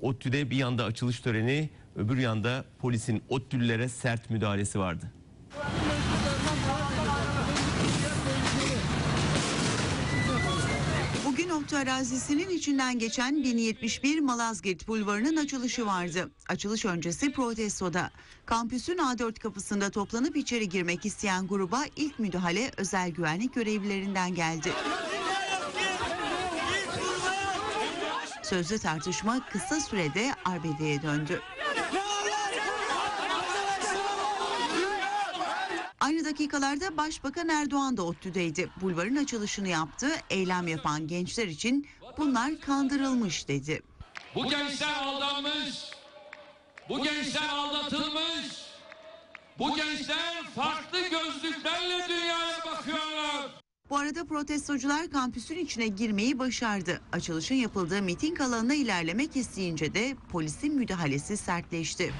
ODTÜ'de bir yanda açılış töreni, öbür yanda polisin ODTÜ'lülere sert müdahalesi vardı. Bugün ODTÜ arazisinin içinden geçen 1071 Malazgirt Bulvarı'nın açılışı vardı. Açılış öncesi protestoda. Kampüsün A4 kapısında toplanıp içeri girmek isteyen gruba ilk müdahale özel güvenlik görevlilerinden geldi. Sözlü tartışma kısa sürede arbedeye döndü. Aynı dakikalarda Başbakan Erdoğan da ODTÜ'deydi. Bulvarın açılışını yaptı. Eylem yapan gençler için bunlar kandırılmış dedi. Bu gençler aldanmış. Bu gençler aldatılmış. Bu gençler farklı gözlüklerle dünyaya arada protestocular kampüsün içine girmeyi başardı. Açılışın yapıldığı miting alanına ilerlemek isteyince de polisin müdahalesi sertleşti.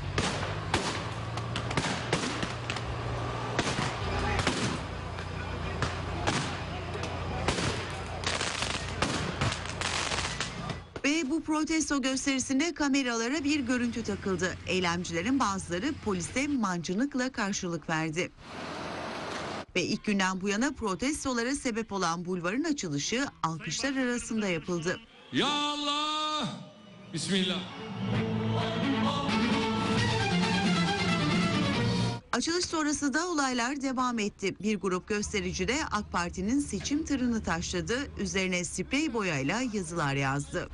Ve bu protesto gösterisinde kameralara bir görüntü takıldı. Eylemcilerin bazıları polise mancınıkla karşılık verdi. Ve ilk günden bu yana protestolara sebep olan bulvarın açılışı alkışlar arasında yapıldı. Ya Allah! Bismillah. Açılış sonrası da olaylar devam etti. Bir grup gösterici de AK Parti'nin seçim tırını taşladı. Üzerine sprey boyayla yazılar yazdı.